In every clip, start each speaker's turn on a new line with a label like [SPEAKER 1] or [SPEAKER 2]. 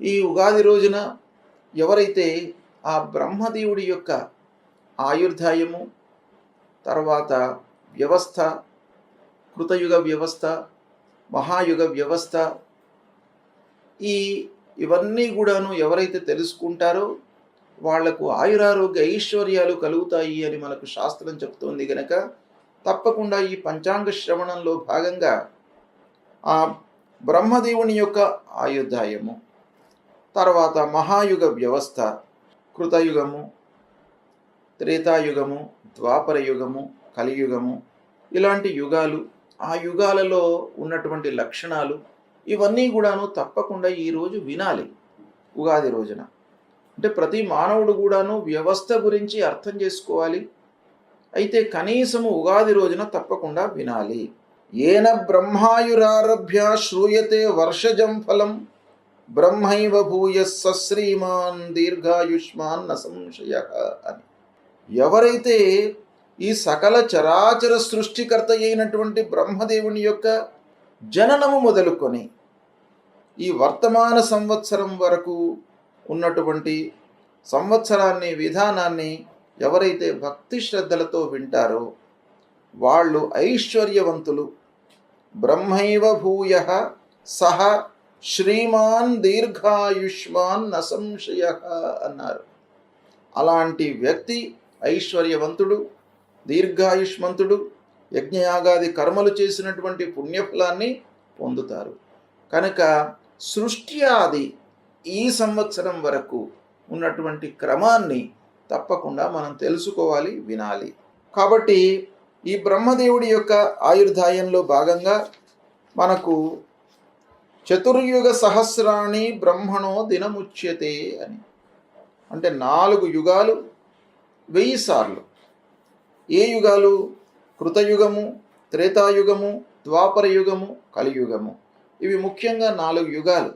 [SPEAKER 1] ఈ ఉగాది రోజున ఎవరైతే ఆ బ్రహ్మదేవుడి యొక్క ఆయుర్దాయము తర్వాత వ్యవస్థ కృతయుగ వ్యవస్థ మహాయుగ వ్యవస్థ ఈ ఇవన్నీ కూడాను ఎవరైతే తెలుసుకుంటారో వాళ్ళకు ఆయురారోగ్య ఐశ్వర్యాలు కలుగుతాయి అని మనకు శాస్త్రం చెప్తోంది గనక తప్పకుండా ఈ పంచాంగ శ్రవణంలో భాగంగా ఆ బ్రహ్మదేవుని యొక్క ఆయుర్దాయము తర్వాత మహాయుగ వ్యవస్థ కృతయుగము త్రేతాయుగము ద్వాపర యుగము కలియుగము ఇలాంటి యుగాలు ఆ యుగాలలో ఉన్నటువంటి లక్షణాలు ఇవన్నీ కూడాను తప్పకుండా ఈరోజు వినాలి ఉగాది రోజున. అంటే ప్రతి మానవుడు కూడాను వ్యవస్థ గురించి అర్థం చేసుకోవాలి అయితే కనీసము ఉగాది రోజున తప్పకుండా వినాలి. ఏన బ్రహ్మాయురారభ్య శ్రూయతే వర్షజం ఫలం. బ్రహ్మైవ భూయస్స సశ్రీమాన్ దీర్ఘాయుష్మాన్ న సంశయ అని. ఎవరైతే ఈ సకల చరాచర సృష్టికర్త అయినటువంటి బ్రహ్మదేవుని యొక్క జననము మొదలుకొని ఈ వర్తమాన సంవత్సరం వరకు ఉన్నటువంటి సంవత్సరాన్ని విధానాన్ని ఎవరైతే భక్తి శ్రద్ధలతో వింటారో వాళ్ళు ఐశ్వర్యవంతులు. బ్రహ్మైవ భూయ సహ శ్రీమాన్ దీర్ఘాయుష్మాన్ నసంశయ అన్నారు. అలాంటి వ్యక్తి ఐశ్వర్యవంతుడు దీర్ఘాయుష్మంతుడు యజ్ఞయాగాది కర్మలు చేసినటువంటి పుణ్యఫలాన్ని పొందుతారు. కనుక సృష్టి ఆది ఈ సంవత్సరం వరకు ఉన్నటువంటి క్రమాన్ని తప్పకుండా మనం తెలుసుకోవాలి వినాలి. కాబట్టి ఈ బ్రహ్మదేవుడి యొక్క ఆయుర్దాయంలో భాగంగా మనకు చతుర్యుగ సహస్రాణి బ్రహ్మణో దినముచ్యతే అని. అంటే నాలుగు యుగాలు వెయ్యి సార్లు. ఏ యుగాలు? కృతయుగము త్రేతాయుగము ద్వాపర యుగము కలియుగము. ఇవి ముఖ్యంగా నాలుగు యుగాలు.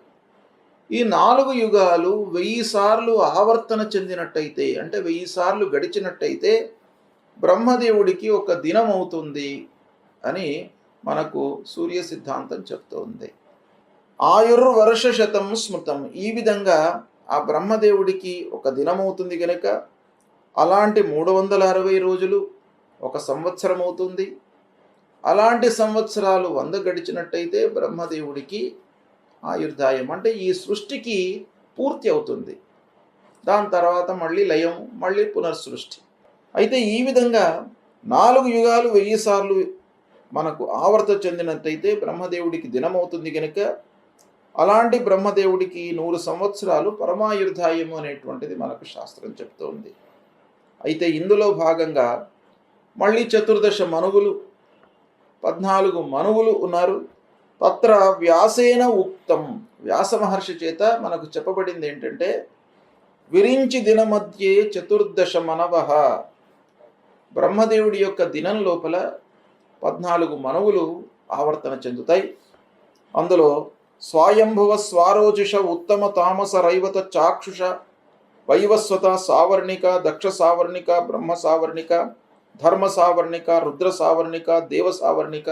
[SPEAKER 1] ఈ నాలుగు యుగాలు వెయ్యి సార్లు ఆవర్తన చెందినట్టయితే అంటే వెయ్యి సార్లు గడిచినట్టయితే బ్రహ్మదేవుడికి ఒక దినం అవుతుంది అని మనకు సూర్య సిద్ధాంతం చెప్తోంది. ఆయుర్వర్ష శతం స్మృతం ఈ విధంగా ఆ బ్రహ్మదేవుడికి ఒక దినం అవుతుంది కనుక అలాంటి మూడు వందల అరవై రోజులు ఒక సంవత్సరం అవుతుంది అలాంటి సంవత్సరాలు వంద గడిచినట్టయితే బ్రహ్మదేవుడికి ఆయుర్దాయం అంటే ఈ సృష్టికి పూర్తి అవుతుంది. దాని తర్వాత మళ్ళీ లయం మళ్ళీ పునర్సృష్టి. అయితే ఈ విధంగా నాలుగు యుగాలు వెయ్యి సార్లు మనకు ఆవర్త చెందినట్టయితే బ్రహ్మదేవుడికి దినమవుతుంది కనుక అలాంటి బ్రహ్మదేవుడికి నూరు సంవత్సరాలు పరమాయుర్ధాయము అనేటువంటిది మనకు శాస్త్రం చెప్తోంది. అయితే ఇందులో భాగంగా మళ్ళీ చతుర్దశ మనువులు పద్నాలుగు మనువులు ఉన్నారు. తత్ర వ్యాసేన ఉక్తం. వ్యాస మహర్షి చేత మనకు చెప్పబడింది ఏంటంటే విరించి దినమధ్యే చతుర్దశ మనవ. బ్రహ్మదేవుడి యొక్క దినం లోపల పద్నాలుగు మనవులు ఆవర్తన చెందుతాయి. అందులో స్వాయంభువ స్వారోజుష ఉత్తమ తామస రైవత చాక్షుష వైవస్వత సావర్ణిక దక్ష సావర్ణిక బ్రహ్మ సావర్ణిక ధర్మ సావర్ణిక రుద్ర సావర్ణిక దేవ సావర్ణిక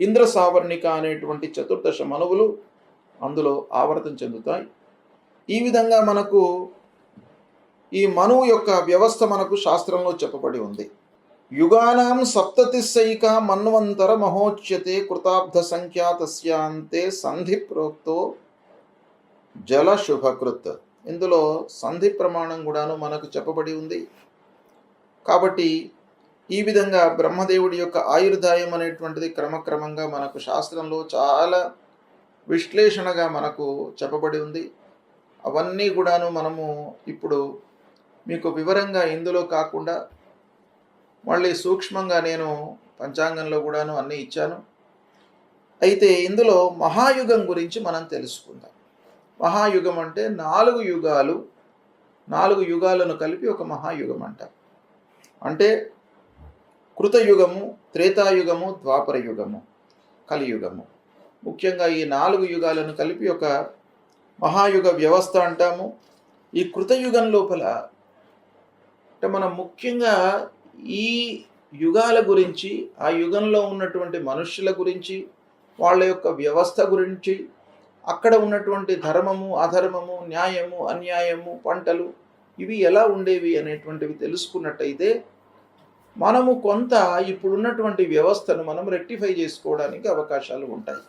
[SPEAKER 1] ఇంద్ర సావర్ణిక అనేటువంటి చతుర్దశ మనువులు అందులో ఆవర్తం చెందుతాయి. ఈ విధంగా మనకు ఈ మనువు యొక్క వ్యవస్థ మనకు శాస్త్రంలో చెప్పబడి ఉంది. యుగానాం సప్తతిశైక మన్వంతర మహోచ్యతే కృతాబ్ధ సంఖ్యా తస్యాంతే సంధి ప్రోక్తో జల శుభకృత్ ఇందులో సంధి ప్రమాణం కూడాను మనకు చెప్పబడి ఉంది. కాబట్టి ఈ విధంగా బ్రహ్మదేవుడి యొక్క ఆయుర్దాయం అనేటువంటిది క్రమక్రమంగా మనకు శాస్త్రంలో చాలా విశ్లేషణగా మనకు చెప్పబడి ఉంది. అవన్నీ కూడాను మనము ఇప్పుడు మీకు వివరంగా ఇందులో కాకుండా మళ్ళీ సూక్ష్మంగా నేను పంచాంగంలో కూడాను అన్నీ ఇచ్చాను. అయితే ఇందులో మహాయుగం గురించి మనం తెలుసుకుందాం. మహాయుగం అంటే నాలుగు యుగాలు నాలుగు యుగాలను కలిపి ఒక మహాయుగం అంటాం. అంటే కృతయుగము త్రేతాయుగము ద్వాపర యుగము కలియుగము. ముఖ్యంగా ఈ నాలుగు యుగాలను కలిపి ఒక మహాయుగ వ్యవస్థ అంటాము. ఈ కృతయుగం లోపల అంటే మనం ముఖ్యంగా ఈ యుగాల గురించి ఆ యుగంలో ఉన్నటువంటి మనుష్యుల గురించి వాళ్ళ యొక్క వ్యవస్థ గురించి అక్కడ ఉన్నటువంటి ధర్మము అధర్మము న్యాయము అన్యాయము పంటలు ఇవి ఎలా ఉండేవి అనేటువంటివి తెలుసుకున్నట్టయితే మనము కొంత ఇప్పుడున్నటువంటి వ్యవస్థను మనం రెక్టిఫై చేసుకోవడానికి అవకాశాలు ఉంటాయి.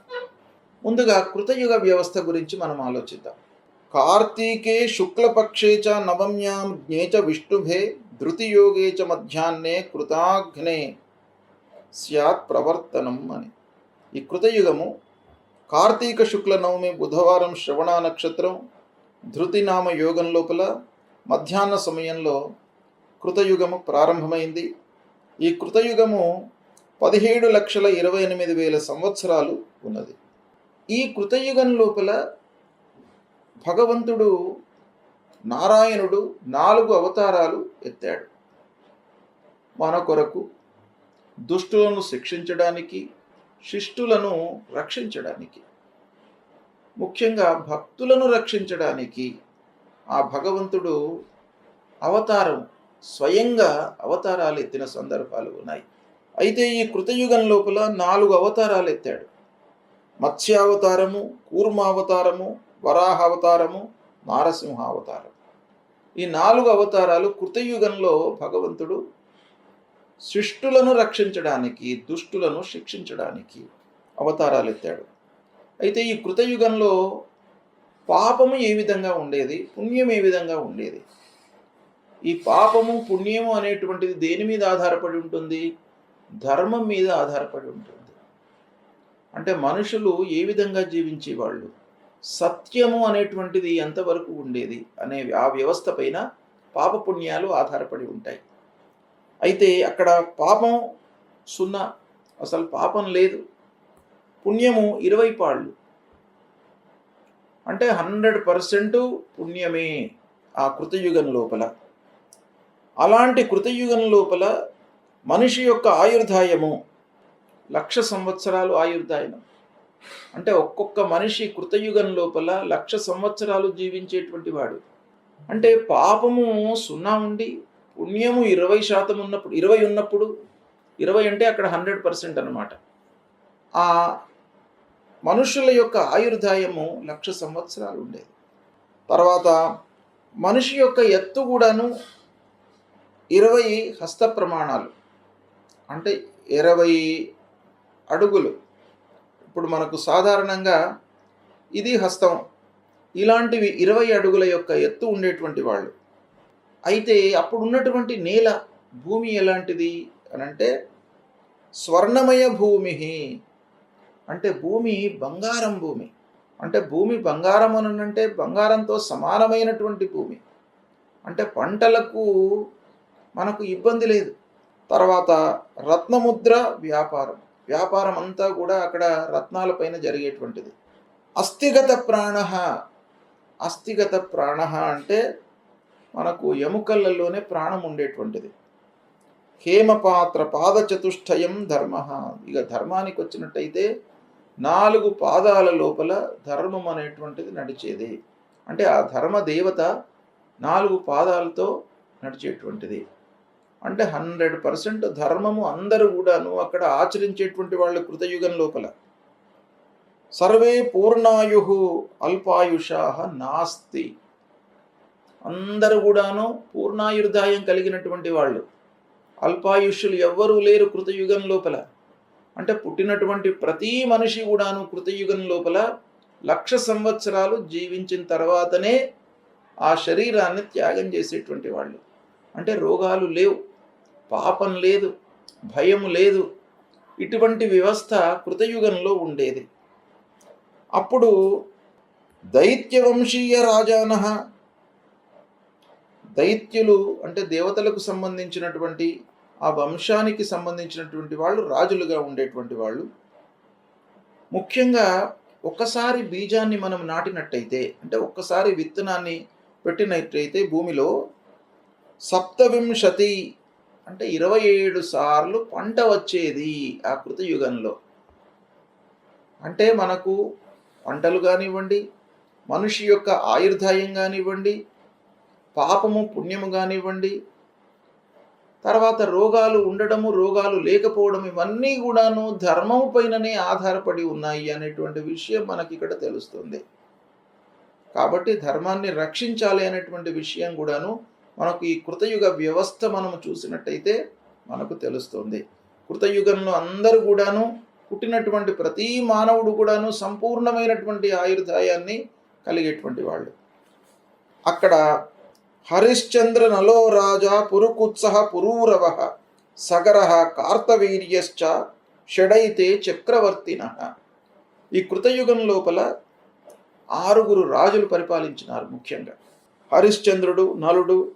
[SPEAKER 1] ముందుగా కృతయుగ వ్యవస్థ గురించి మనం ఆలోచిద్దాం. కార్తీకే శుక్లపక్షే చ నవమ్యాం జ్ఞేచ విష్ణుభే ధృతియోగే చ మధ్యాహ్నే కృతాగ్నే స్యాత్ ప్రవర్తనం అని. ఈ కృతయుగము కార్తీక శుక్ల నవమి బుధవారం శ్రవణ నక్షత్రం ధృతినామ యోగం లోపల మధ్యాహ్న సమయంలో కృతయుగము ప్రారంభమైంది. ఈ కృతయుగము పదిహేడు లక్షల ఇరవై ఎనిమిది వేల సంవత్సరాలు ఉన్నది. ఈ కృతయుగం లోపల భగవంతుడు నారాయణుడు నాలుగు అవతారాలు ఎత్తాడు. మన కొరకు దుష్టులను శిక్షించడానికి శిష్టులను రక్షించడానికి ముఖ్యంగా భక్తులను రక్షించడానికి ఆ భగవంతుడు అవతారం స్వయంగా అవతారాలు ఎత్తిన సందర్భాలు ఉన్నాయి. అయితే ఈ కృతయుగం లోపల నాలుగు అవతారాలు ఎత్తాడు. మత్స్యావతారము కూర్మావతారము వరాహావతారము నారసింహ అవతారం. ఈ నాలుగు అవతారాలు కృతయుగంలో భగవంతుడు శిష్టులను రక్షించడానికి దుష్టులను శిక్షించడానికి అవతారాలు ఎత్తాడు. అయితే ఈ కృతయుగంలో పాపము ఏ విధంగా ఉండేది? పుణ్యం ఏ విధంగా ఉండేది? ఈ పాపము పుణ్యము అనేటువంటిది దేని మీద ఆధారపడి ఉంటుంది? ధర్మం మీద ఆధారపడి ఉంటుంది. అంటే మనుషులు ఏ విధంగా జీవించేవాళ్ళు? సత్యము అనేటువంటిది ఎంతవరకు ఉండేది అనే ఆ వ్యవస్థ పైన పాపపుణ్యాలు ఆధారపడి ఉంటాయి. అయితే అక్కడ పాపం సున్నా అసలు పాపం లేదు. పుణ్యము ఇరవై పాళ్ళు. అంటే హండ్రెడ్ పర్సెంట్ పుణ్యమే ఆ కృతయుగం లోపల. అలాంటి కృతయుగం లోపల మనిషి యొక్క ఆయుర్దాయము లక్ష సంవత్సరాలు ఆయుర్దాయనం అంటే ఒక్కొక్క మనిషి కృతయుగం లోపల లక్ష సంవత్సరాలు జీవించేటువంటి వాడు. అంటే పాపము సున్నా ఉండి పుణ్యము ఇరవై శాతం ఉన్నప్పుడు ఇరవై ఉన్నప్పుడు ఇరవై అంటే అక్కడ హండ్రెడ్ పర్సెంట్ అనమాట ఆ మనుషుల యొక్క ఆయుర్దాయము లక్ష సంవత్సరాలు ఉండేది. తర్వాత మనిషి యొక్క ఎత్తు కూడాను ఇరవై హస్త ప్రమాణాలు. అంటే ఇరవై అడుగులు. ఇప్పుడు మనకు సాధారణంగా ఇది హస్తం. ఇలాంటివి ఇరవై అడుగుల యొక్క ఎత్తు ఉండేటువంటి వాళ్ళు. అయితే అప్పుడు ఉన్నటువంటి నేల భూమి ఎలాంటిది అని అంటే స్వర్ణమయ భూమి. అంటే భూమి బంగారం భూమి. అంటే భూమి బంగారం అని అంటే బంగారంతో సమానమైనటువంటి భూమి. అంటే పంటలకు మనకు ఇబ్బంది లేదు. తర్వాత రత్నముద్ర వ్యాపారం. వ్యాపారం అంతా కూడా అక్కడ రత్నాలపైన జరిగేటువంటిది. అస్థిగత ప్రాణ. అస్థిగత ప్రాణ అంటే మనకు ఎముకలలోనే ప్రాణం ఉండేటువంటిది. హేమపాత్ర పాదచతుష్టయం ధర్మ. ఇక ధర్మానికి వచ్చినట్టయితే నాలుగు పాదాల లోపల ధర్మం అనేటువంటిది నడిచేది. అంటే ఆ ధర్మ దేవత నాలుగు పాదాలతో నడిచేటువంటిది. అంటే హండ్రెడ్ పర్సెంట్ ధర్మము అందరూ కూడాను అక్కడ ఆచరించేటువంటి వాళ్ళు కృతయుగం లోపల. సర్వే పూర్ణాయు అల్పాయుషా నాస్తి. అందరూ కూడాను పూర్ణాయుర్దాయం కలిగినటువంటి వాళ్ళు. అల్పాయుష్యులు ఎవ్వరూ లేరు కృతయుగం లోపల. అంటే పుట్టినటువంటి ప్రతి మనిషి కూడాను కృతయుగం లోపల లక్ష సంవత్సరాలు జీవించిన తర్వాతనే ఆ శరీరాన్ని త్యాగం చేసేటువంటి వాళ్ళు. అంటే రోగాలు లేవు పాపం లేదు భయం లేదు. ఇటువంటి వ్యవస్థ కృతయుగంలో ఉండేది. అప్పుడు దైత్యవంశీయ రాజాన దైత్యులు అంటే దేవతలకు సంబంధించినటువంటి ఆ వంశానికి సంబంధించినటువంటి వాళ్ళు రాజులుగా ఉండేటువంటి వాళ్ళు. ముఖ్యంగా ఒక్కసారి బీజాన్ని మనం నాటినట్టయితే అంటే ఒక్కసారి విత్తనాన్ని పెట్టినట్టయితే భూమిలో సప్తవింశతి అంటే ఇరవై ఏడు సార్లు పంట వచ్చేది ఆ కృతయుగంలో అంటే మనకు పంటలు కానివ్వండి మనిషి యొక్క ఆయుర్దాయం కానివ్వండి పాపము పుణ్యము కానివ్వండి తర్వాత రోగాలు ఉండడము రోగాలు లేకపోవడం ఇవన్నీ కూడాను ధర్మం పైననే ఆధారపడి ఉన్నాయి అనేటువంటి విషయం మనకి ఇక్కడ తెలుస్తుంది. కాబట్టి ధర్మాన్ని రక్షించాలి అనేటువంటి విషయం కూడాను మనకు ఈ కృతయుగ వ్యవస్థ మనం చూసినట్టయితే మనకు తెలుస్తుంది. కృతయుగంలో అందరూ కూడాను పుట్టినటువంటి ప్రతి మానవుడు కూడాను సంపూర్ణమైనటువంటి ఆయుర్దాయాన్ని కలిగేటువంటి వాళ్ళు. అక్కడ హరిశ్చంద్ర నలో రాజా పురుకుత్సహ పురూరవ సగర కార్తవీర్యశ్చ షడైతే చక్రవర్తిన. ఈ కృతయుగం లోపల ఆరుగురు రాజులు పరిపాలించినారు ముఖ్యంగా. హరిశ్చంద్రుడు నలుడు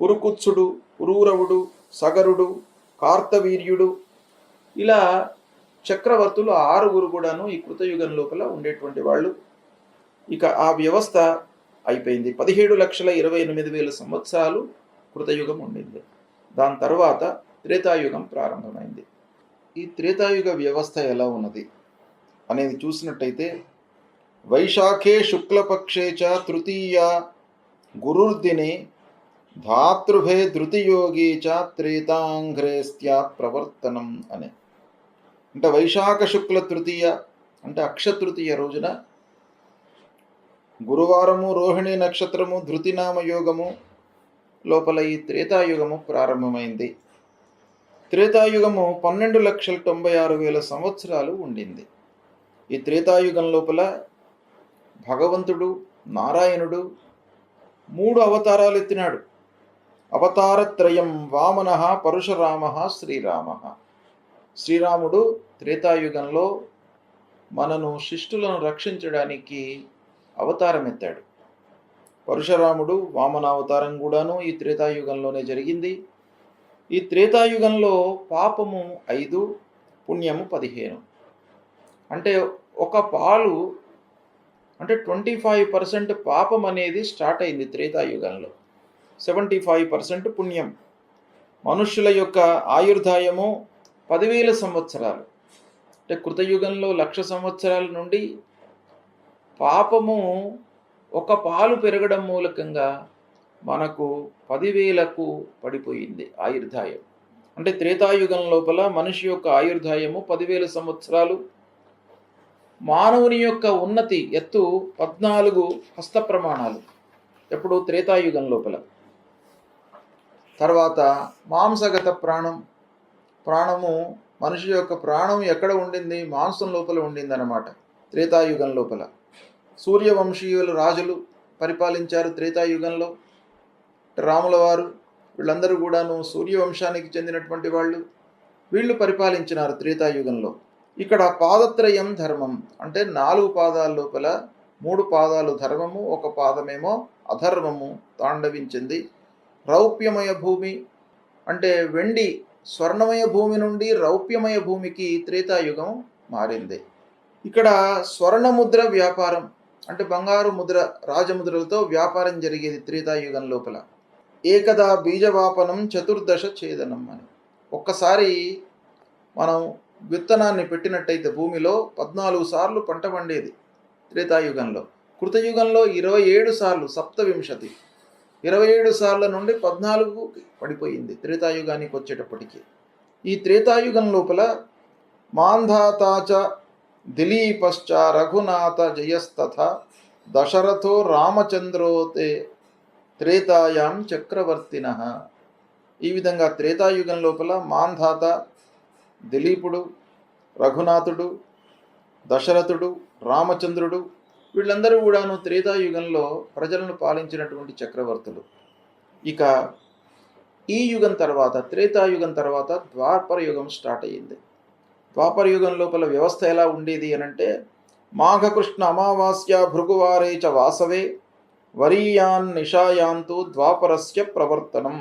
[SPEAKER 1] పురుకుత్సుడు పురూరవుడు సగరుడు కార్తవీర్యుడు. ఇలా చక్రవర్తులు ఆరుగురు కూడాను ఈ కృతయుగం లోపల ఉండేటువంటి వాళ్ళు. ఇక ఆ వ్యవస్థ అయిపోయింది. పదిహేడు లక్షల ఇరవై ఎనిమిది వేల సంవత్సరాలు కృతయుగం ఉండింది. దాని తర్వాత త్రేతాయుగం ప్రారంభమైంది. ఈ త్రేతాయుగ వ్యవస్థ ఎలా ఉన్నది అనేది చూసినట్టయితే వైశాఖే శుక్లపక్షే చ తృతీయ గురుర్దినే ధాతృభే ధృతియోగి చ త్రేతాంఘ్రేస్త్యా ప్రవర్తనం అని. అంటే వైశాఖ శుక్ల తృతీయ అంటే అక్షతృతీయ రోజున గురువారము రోహిణి నక్షత్రము ధృతినామ యోగము లోపల ఈ త్రేతాయుగము ప్రారంభమైంది. త్రేతాయుగము పన్నెండు లక్షల తొంభై ఆరు వేల సంవత్సరాలు ఉండింది. ఈ త్రేతాయుగం లోపల భగవంతుడు నారాయణుడు మూడు అవతారాలు ఎత్తినాడు. అవతారత్రయం వామన పరశురామ శ్రీరామ. శ్రీరాముడు త్రేతాయుగంలో మనను శిష్టులను రక్షించడానికి అవతారం ఎత్తాడు పరశురాముడు వామనావతారం కూడాను ఈ త్రేతాయుగంలోనే జరిగింది. ఈ త్రేతాయుగంలో పాపము ఐదు పుణ్యము పదిహేను. అంటే ఒక పాలు అంటే ట్వంటీ ఫైవ్ పర్సెంట్ పాపం అనేది స్టార్ట్ అయింది త్రేతాయుగంలో. సెవెంటీ ఫైవ్ పర్సెంట్ పుణ్యం. మనుష్యుల యొక్క ఆయుర్దాయము పదివేల సంవత్సరాలు. అంటే కృతయుగంలో లక్ష సంవత్సరాల నుండి పాపము ఒక పాలు పెరగడం మూలకంగా మనకు పదివేలకు పడిపోయింది ఆయుర్దాయం అంటే త్రేతాయుగం లోపల మనిషి యొక్క ఆయుర్దాయము పదివేల సంవత్సరాలు. మానవుని యొక్క ఉన్నతి ఎత్తు పద్నాలుగు హస్త ప్రమాణాలు. ఎప్పుడు త్రేతాయుగం లోపల. తర్వాత మాంసగత ప్రాణం. ప్రాణము మనిషి యొక్క ప్రాణం ఎక్కడ ఉండింది? మాంసం లోపల ఉండింది అనమాట త్రేతాయుగం లోపల. సూర్యవంశీయులు రాజులు పరిపాలించారు త్రేతాయుగంలో. రాముల వారు వీళ్ళందరూ కూడాను సూర్యవంశానికి చెందినటువంటి వాళ్ళు. వీళ్ళు పరిపాలించినారు త్రేతాయుగంలో. ఇక్కడ పాదత్రయం ధర్మం. అంటే నాలుగు పాదాల లోపల మూడు పాదాలు ధర్మము ఒక పాదమేమో అధర్మము తాండవించింది. రౌప్యమయ భూమి అంటే వెండి స్వర్ణమయ భూమి నుండి రౌప్యమయ భూమికి త్రేతాయుగం మారింది. ఇక్కడ స్వర్ణముద్ర వ్యాపారం అంటే బంగారు ముద్ర రాజముద్రలతో వ్యాపారం జరిగేది త్రేతాయుగం లోపల. ఏకదా బీజవాపనం చతుర్దశ ఛేదనం అని. ఒక్కసారి మనం విత్తనాన్ని పెట్టినట్టయితే భూమిలో పద్నాలుగు సార్లు పంట పండేది త్రేతాయుగంలో. కృతయుగంలో ఇరవై ఏడు సార్లు సప్తవింశతి. ఇరవై ఏడు సార్ల నుండి పద్నాలుగు పడిపోయింది త్రేతాయుగానికి వచ్చేటప్పటికి. ఈ త్రేతాయుగం లోపల మాంధాతాచ దిలీపశ్చ రఘునాథ జయస్తథ దశరథో రామచంద్రోతే త్రేతాయాం చక్రవర్తిన. ఈ విధంగా త్రేతాయుగం లోపల మాంధాత దిలీపుడు రఘునాథుడు దశరథుడు రామచంద్రుడు వీళ్ళందరూ కూడాను త్రేతాయుగంలో ప్రజలను పాలించినటువంటి చక్రవర్తులు. ఇక ఈ యుగం తర్వాత త్రేతాయుగం తర్వాత ద్వాపర యుగం స్టార్ట్ అయ్యింది. ద్వాపర యుగం లోపల వ్యవస్థ ఎలా ఉండేది అనంటే మాఘకృష్ణ అమావాస్య భృగువారే చ వాసవే వరీయాన్ నిషాయాంతు ద్వాపరస్య ప్రవర్తనం.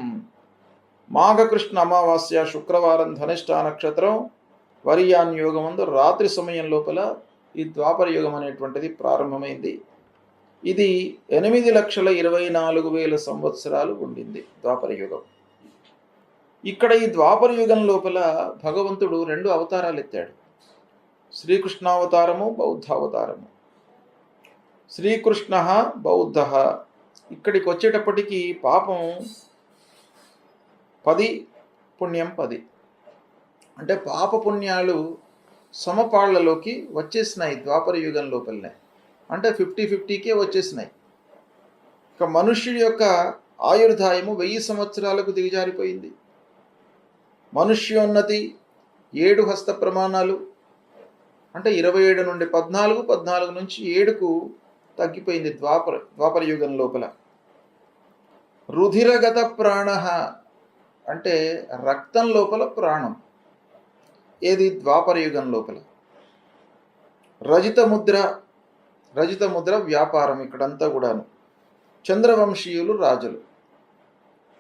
[SPEAKER 1] మాఘకృష్ణ అమావాస్య శుక్రవారం ధనిష్ట నక్షత్రం వరియాన్ యోగమందు రాత్రి సమయం లోపల ఈ ద్వాపర యుగం అనేటువంటిది ప్రారంభమైంది. ఇది ఎనిమిది లక్షల ఇరవై నాలుగు వేల సంవత్సరాలు ఉండింది ద్వాపర యుగం. ఇక్కడ ఈ ద్వాపర యుగం లోపల భగవంతుడు రెండు అవతారాలు ఎత్తాడు. శ్రీకృష్ణావతారము బౌద్ధావతారము. శ్రీకృష్ణ బౌద్ధ. ఇక్కడికి వచ్చేటప్పటికి పాపం పది పుణ్యం పది. అంటే పాప పుణ్యాలు సమపాళ్ళలోకి వచ్చేసినాయి ద్వాపర యుగం లోపలనే. అంటే ఫిఫ్టీ ఫిఫ్టీకే వచ్చేసినాయి. ఇక మనుష్యుడి యొక్క ఆయుర్దాయము వెయ్యి సంవత్సరాలకు దిగజారిపోయింది. మనుష్యోన్నతి ఏడు హస్త ప్రమాణాలు అంటే ఇరవై ఏడు నుండి పద్నాలుగు పద్నాలుగు నుంచి ఏడుకు తగ్గిపోయింది ద్వాపర ద్వాపర యుగం లోపల. రుధిరగత ప్రాణ అంటే రక్తం లోపల ప్రాణం. ఏది? ద్వాపర యుగం లోపల. రజిత ముద్ర రజిత ముద్ర వ్యాపారం ఇక్కడంతా కూడాను. చంద్రవంశీయులు రాజులు.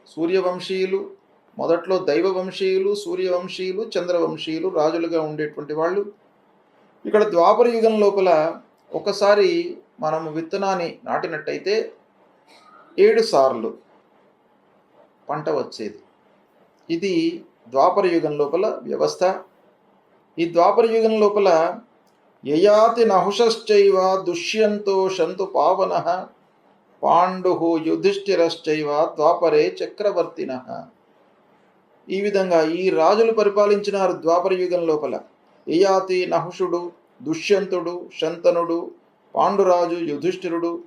[SPEAKER 1] సూర్యవంశీయులు మొదట్లో దైవవంశీయులు సూర్యవంశీయులు చంద్రవంశీయులు రాజులుగా ఉండేటువంటి వాళ్ళు. ఇక్కడ ద్వాపర యుగం లోపల ఒకసారి మనము విత్తనాన్ని నాటినట్టయితే ఏడు సార్లు పంట వచ్చేది. ఇది ద్వాపర యుగం లోపల వ్యవస్థ. ఈ ద్వాపర యుగం లోపల యయాతి నహుషశ్చైవ దుష్యంతో శంతు పావన పాండు యుధిష్ఠిరశ్చైవ ద్వాపరే చక్రవర్తిన. ఈ విధంగా ఈ రాజులు పరిపాలించినారు ద్వాపర యుగం లోపల. యయాతి నహుషుడు దుష్యంతుడు శంతనుడు పాండురాజు యుధిష్ఠిరుడు.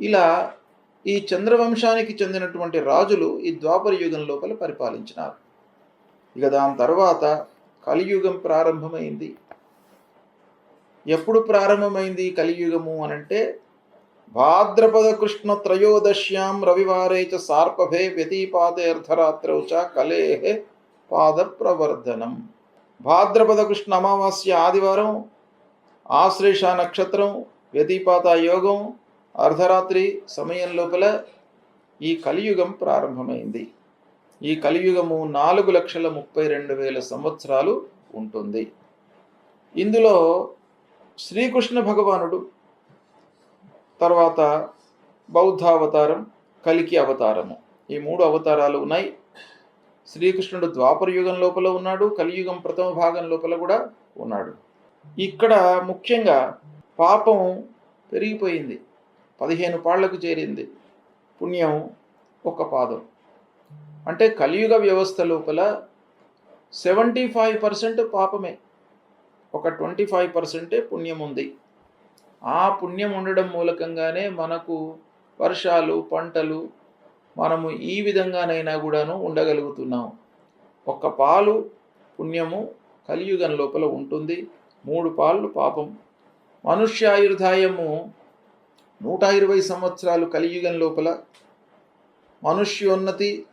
[SPEAKER 1] ఇలా ఈ చంద్రవంశానికి చెందినటువంటి రాజులు ఈ ద్వాపర యుగం లోపల పరిపాలించినారు. ఇక దాని తర్వాత కలియుగం ప్రారంభమైంది. ఎప్పుడు ప్రారంభమైంది కలియుగము అనంటే భాద్రపద కృష్ణ త్రయోదశ్యాం రవివారే చ సార్పభే వ్యతిపాతే అర్ధరాత్రౌ చ కలేహే పాద ప్రవర్ధనం భాద్రపద కృష్ణ అమావాస్య ఆదివారం ఆశ్లేష నక్షత్రం వ్యతిపాత యోగం అర్ధరాత్రి సమయం లోపల ఈ కలియుగం ప్రారంభమైంది. ఈ కలియుగము నాలుగు లక్షల ముప్పై రెండు వేల సంవత్సరాలు ఉంటుంది. ఇందులో శ్రీకృష్ణ భగవానుడు తర్వాత బౌద్ధావతారం కలికి అవతారము. ఈ మూడు అవతారాలు ఉన్నాయి. శ్రీకృష్ణుడు ద్వాపర యుగం లోపల ఉన్నాడు కలియుగం ప్రథమ భాగం లోపల కూడా ఉన్నాడు. ఇక్కడ ముఖ్యంగా పాపం పెరిగిపోయింది. పదిహేను పాళ్ళకు చేరింది. పుణ్యం ఒక పాదం. అంటే కలియుగ వ్యవస్థ లోపల సెవెంటీ ఫైవ్ పర్సెంట్ పాపమే. ఒక ట్వంటీ ఫైవ్ పర్సెంటే పుణ్యం ఉంది ఆ పుణ్యం ఉండడం మూలకంగానే మనకు వర్షాలు పంటలు మనము ఈ విధంగానైనా కూడాను ఉండగలుగుతున్నాం. ఒక్క పాలు పుణ్యము కలియుగం లోపల ఉంటుంది. మూడు పాలు పాపం. మనుష్యాయుర్ధాయము నూట ఇరవై సంవత్సరాలు కలియుగం లోపల మనుష్యోన్నతి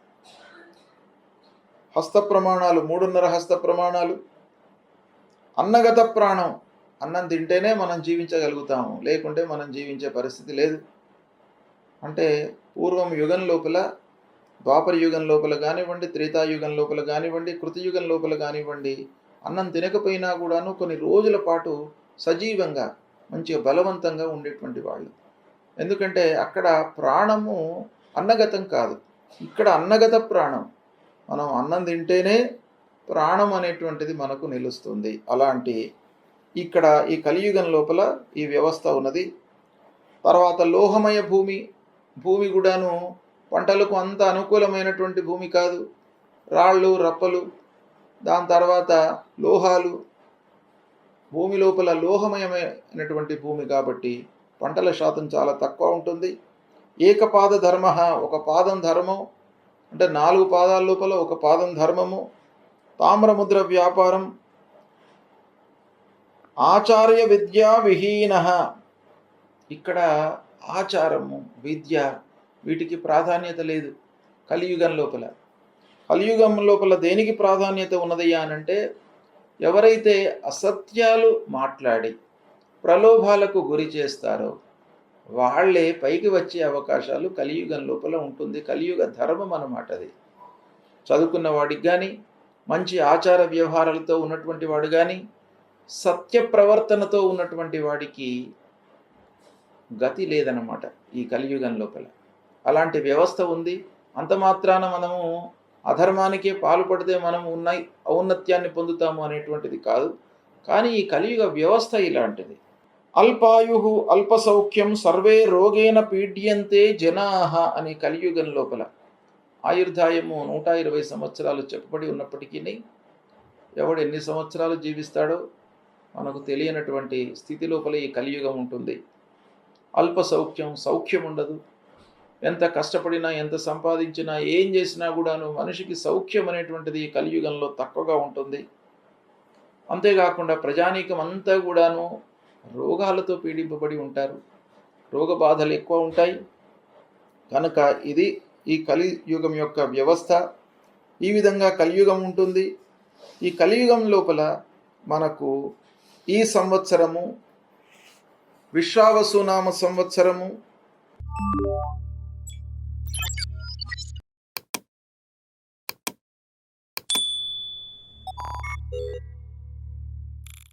[SPEAKER 1] హస్త ప్రమాణాలు మూడున్నర హస్త ప్రమాణాలు. అన్నగత ప్రాణం అన్నం తింటేనే మనం జీవించగలుగుతాము. లేకుంటే మనం జీవించే పరిస్థితి లేదు. అంటే పూర్వం యుగం లోపల ద్వాపర యుగం లోపల కానివ్వండి త్రేతాయుగం లోపల కానివ్వండి కృతయుగం లోపల కానివ్వండి అన్నం తినకపోయినా కూడాను కొన్ని రోజుల పాటు సజీవంగా మంచిగా బలవంతంగా ఉండేటువంటి వాళ్ళు. ఎందుకంటే అక్కడ ప్రాణము అన్నగతం కాదు. ఇక్కడ అన్నగత ప్రాణం మనం అన్నం తింటేనే ప్రాణం అనేటువంటిది మనకు నిలుస్తుంది. అలాంటి ఇక్కడ ఈ కలియుగం లోపల ఈ వ్యవస్థ ఉన్నది. తర్వాత లోహమయ భూమి. భూమి కూడాను పంటలకు అంత అనుకూలమైనటువంటి భూమి కాదు. రాళ్ళు రప్పలు దాని తర్వాత లోహాలు. భూమి లోపల లోహమయమైనటువంటి భూమి కాబట్టి పంటల శాతం చాలా తక్కువ ఉంటుంది. ఏకపాద ధర్మ ఒక పాదం ధర్మం. అంటే నాలుగు పాదాల లోపల ఒక పాదం ధర్మము తామ్రముద్ర వ్యాపారం ఆచార్య విద్యా విహీన. ఇక్కడ ఆచారము విద్య వీటికి ప్రాధాన్యత లేదు కలియుగం లోపల. కలియుగం లోపల దేనికి ప్రాధాన్యత ఉన్నదయ్యా అనంటే ఎవరైతే అసత్యాలు మాట్లాడి ప్రలోభాలకు గురి చేస్తారో వాళ్ళే పైకి వచ్చే అవకాశాలు కలియుగం లోపల ఉంటుంది. కలియుగ ధర్మం అన్నమాట అది. చదువుకున్న వాడికి కానీ మంచి ఆచార వ్యవహారాలతో ఉన్నటువంటి వాడు కానీ సత్య ప్రవర్తనతో ఉన్నటువంటి వాడికి గతి లేదన్నమాట ఈ కలియుగం లోపల. అలాంటి వ్యవస్థ ఉంది. అంత మాత్రాన మనము అధర్మానికే పాల్పడితే మనం ఉన్న ఔన్నత్యాన్ని పొందుతాము అనేటువంటిది కాదు. కానీ ఈ కలియుగ వ్యవస్థ ఇలాంటిది. అల్పాయు అల్ప సౌఖ్యం సర్వే రోగేణ పీడ్యంతే జనాహ అనే కలియుగం లోపల. ఆయుర్దాయము నూట ఇరవై సంవత్సరాలు చెప్పబడి ఉన్నప్పటికీ ఎవడు ఎన్ని సంవత్సరాలు జీవిస్తాడో మనకు తెలియనటువంటి స్థితి లోపల ఈ కలియుగం ఉంటుంది. అల్ప సౌఖ్యం సౌఖ్యం ఉండదు. ఎంత కష్టపడినా ఎంత సంపాదించినా ఏం చేసినా కూడాను మనిషికి సౌఖ్యం అనేటువంటిది ఈ కలియుగంలో తక్కువగా ఉంటుంది. అంతేకాకుండా ప్రజానీకం అంతా కూడాను రోగాలతో పీడింపబడి ఉంటారు. రోగ బాధలు ఎక్కువ ఉంటాయి. కనుక ఇది ఈ కలియుగం యొక్క వ్యవస్థ. ఈ విధంగా కలియుగం ఉంటుంది. ఈ కలియుగం లోపల మనకు ఈ సంవత్సరము విశ్వావసునామ సంవత్సరము